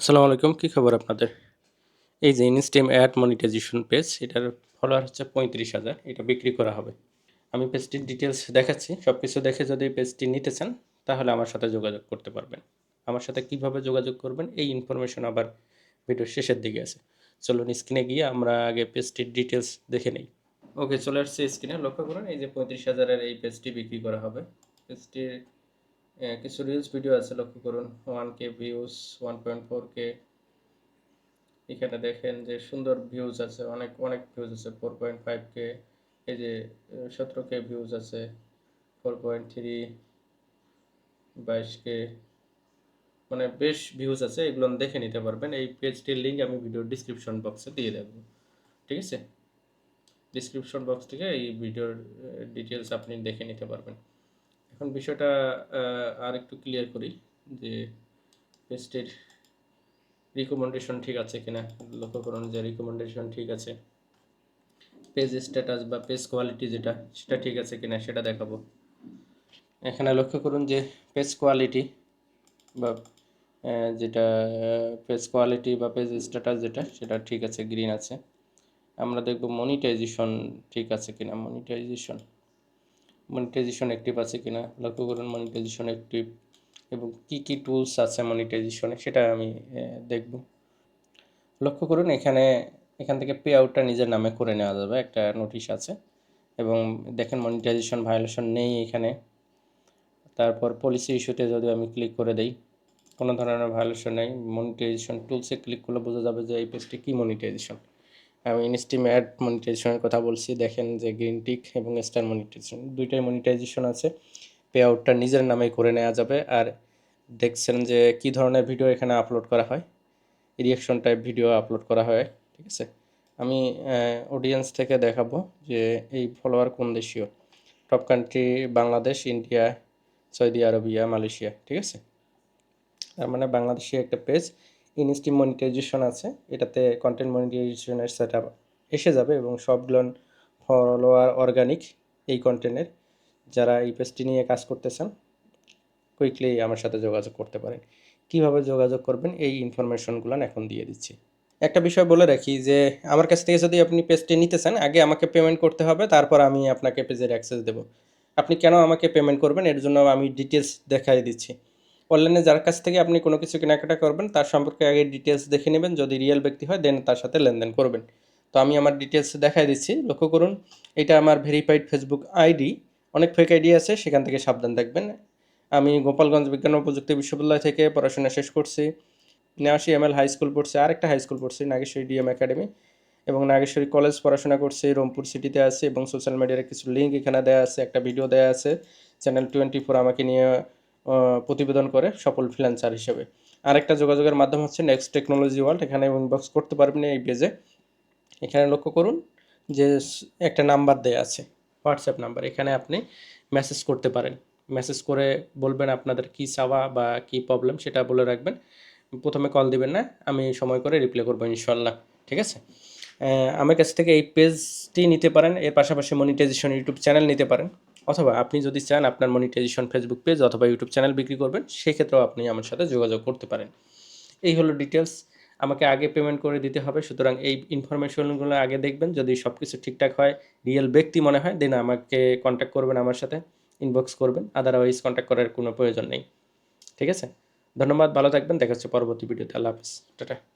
আসসালামু আলাইকুম, কী খবর আপনাদের? এই যে ইনস্টিম অ্যাড মনিটাইজেশন পেজ এটার ফলোয়ার হচ্ছে পঁয়ত্রিশ হাজার, এটা বিক্রি করা হবে। আমি পেজটির ডিটেলস দেখাচ্ছি সব কিছু দেখে যদি এই পেজটি নিতে চান, তাহলে আমার সাথে যোগাযোগ করতে পারবেন। আমার সাথে কীভাবে যোগাযোগ করবেন, এই ইনফরমেশন আবার ভিডিওর শেষের দিকে আছে। চলুন স্ক্রিনে গিয়ে আমরা আগে পেজটির ডিটেলস দেখে নিই। ওকে চলে আসছে স্ক্রিনে লক্ষ্য করুন, এই যে পঁয়ত্রিশ হাজারের এই পেজটি বিক্রি করা হবে। পেজটির কিছু রিলস ভিডিও আছে, লক্ষ্য করুন। One K views one point four K এখানে দেখেন যে সুন্দর ভিউজ আছে, অনেক অনেক ভিউজ আছে ফোর পয়েন্ট ফাইভ কে এই যে সতেরো কে ভিউজ আছে ফোর পয়েন্ট থ্রি বাইশ কে মানে বেশ ভিউজ আছে, এগুলো দেখে নিতে পারবেন। এই পেজটির লিঙ্ক আমি ভিডিওর ডিসক্রিপশন বক্সে দিয়ে দেবো। ঠিক আছে? ডিসক্রিপশন বক্স থেকে এই ভিডিওর ডিটেলস আপনি দেখে নিতে পারবেন। এখন বিষয়টা আর একটু ক্লিয়ার করি যে পেজটির রিকমেন্ডেশন ঠিক আছে কিনা, লক্ষ্য করুন যে রিকমেন্ডেশন ঠিক আছে। পেজ স্ট্যাটাস বা পেজ কোয়ালিটি যেটা, সেটা ঠিক আছে কিনা সেটা দেখাবো। এখানে লক্ষ্য করুন যে পেজ কোয়ালিটি বা যেটা পেজ কোয়ালিটি বা পেজ স্ট্যাটাস যেটা, সেটা ঠিক আছে গ্রিন আছে। আমরা দেখব মনিটাইজেশন ঠিক আছে কিনা মনিটাইজেশন মনিটাইজেশন অ্যাক্টিভ আছে কিনা, লক্ষ্য করুন মনিটাইজেশন অ্যাক্টিভ এবং কি কি টুলস আছে মনিটাইজেশনে সেটা আমি দেখব। লক্ষ্য করুন এখানে, এখান থেকে পে আউটটা নিজের নামে করে নেওয়া যাবে, একটা নোটিশ আছে। এবং দেখেন মনিটাইজেশন ভায়োলেশন নেই এখানে। তারপর পলিসি ইস্যুতে যদি আমি ক্লিক করে দেই, কোনো ধরনের ভায়োলেশন নেই মনিটাইজেশন টুলসে ক্লিক করলে বোঝা যাবে যে এই পেজটি কী মনিটাইজেশন ইনস্টিম অ্যাড মনিটাইজেশনের কথা বলছি, দেখেন যে গ্রিন টিক এবং স্টার মনিটাইজেশন দুইটাই মনিটাইজেশন আছে। পে আউটটা নিজের নামেই করে নেওয়া যাবে। আর দেখছেন যে কি ধরনের ভিডিও এখানে আপলোড করা হয়? রিয়াকশন টাইপ ভিডিও আপলোড করা হয়, ঠিক আছে? আমি অডিয়েন্স থেকে দেখাবো যে এই ফলোয়ার কোন দেশীয়? Top country Bangladesh India Saudi Arabia Malaysia ঠিক আছে? তার মানে বাংলাদেশি একটা পেজ ইনস্টিম মনিটাইজেশন আছে। এটাতে কন্টেন্ট মনিটাইজেশনের সেট এসে যাবে এবং সবগুলো ফলোয়ার অর্গানিক এই কন্টেন্টের যারা এই পেজটি নিয়ে কাজ করতেছেন কুইকলি আমার সাথে যোগাযোগ করতে পারেন। কীভাবে যোগাযোগ করবেন? এই ইনফরমেশনগুলো এখন দিয়ে দিচ্ছি। একটা বিষয় বলে রাখি যে, আমার কাছ থেকে যদি আপনি পেজটি নিতে চান আগে আমাকে পেমেন্ট করতে হবে, তারপর আমি আপনাকে পেজের অ্যাক্সেস দেবো। আপনি কেন আমাকে পেমেন্ট করবেন? এর জন্য আমি ডিটেলস দেখাই দিচ্ছি। অনলাইনে যার কাছ থেকে আপনি কোনো কিছু কেনাকাটা করবেন, তার সম্পর্কে আগে ডিটেলস দেখে নেবেন, যদি রিয়েল ব্যক্তি হয় দেন তার সাথে লেনদেন করবেন। তো আমি আমার ডিটেলস দেখাই দিচ্ছি, লক্ষ্য করুন, এটা আমার ভেরিফাইড ফেসবুক আইডি অনেক ফেক আইডি আছে, সেখান থেকে সাবধান থাকবেন। আমি গোপালগঞ্জ বিজ্ঞান ও প্রযুক্তি বিশ্ববিদ্যালয় থেকে পড়াশোনা শেষ করছি নেওয়াশি এম এল হাই স্কুল পড়ছি আর একটা হাই স্কুল পড়ছি, নাগেশ্বরী ডিএম একাডেমি এবং নাগেশ্বরী কলেজ পড়াশোনা করছি, রংপুর সিটিতে আছে এবং সোশ্যাল মিডিয়ার কিছু লিঙ্ক এখানে দেওয়া আছে, একটা ভিডিও দেওয়া আছে চ্যানেল টোয়েন্টি ফোর আমাকে নিয়ে প্রতিবেদন করে সফল ফ্রিল্যান্সার হিসেবে। আরেকটা যোগাযোগের মাধ্যম হচ্ছে নেক্সট টেকনোলজি ওয়ার্ল্ড এখানে ইনবক্স করতে পারবেন এই পেজে এখানে লক্ষ্য করুন যে একটা নাম্বার দেয়া আছে হোয়াটসঅ্যাপ নাম্বার এখানে আপনি মেসেজ করতে পারেন। মেসেজ করে বলবেন আপনাদের কি চাওয়া বা কি প্রবলেম সেটা বলে রাখবেন। প্রথমে কল দিবেন না, আমি সময় করে রিপ্লাই করব ইনশাল্লাহ, ঠিক আছে? আমার কাছ থেকে এই পেজটি নিতে পারেন, এর পাশাপাশি মনিটাইজেশন ইউটিউব চ্যানেল নিতে পারেন। অথবা আপনি যদি চান আপনার মনিটাইজেশন ফেসবুক পেজ অথবা ইউটিউব চ্যানেল বিক্রি করবেন, সেক্ষেত্রেও আপনি আমার সাথে যোগাযোগ করতে পারেন। এই হলো ডিটেলস আমাকে আগে পেমেন্ট করে দিতে হবে, সুতরাং এই ইনফরমেশনগুলো আগে দেখবেন। যদি সব কিছু ঠিকঠাক হয় রিয়েল ব্যক্তি মনে হয় দেন আমাকে কন্ট্যাক্ট করবেন আমার সাথে ইনবক্স করবেন। আদারওয়াইজ কন্ট্যাক্ট করার কোনো প্রয়োজন নেই। ঠিক আছে? ধন্যবাদ, ভালো থাকবেন। দেখা হচ্ছে পরবর্তী ভিডিওতে আল্লাহ হাফিজ। টাটা।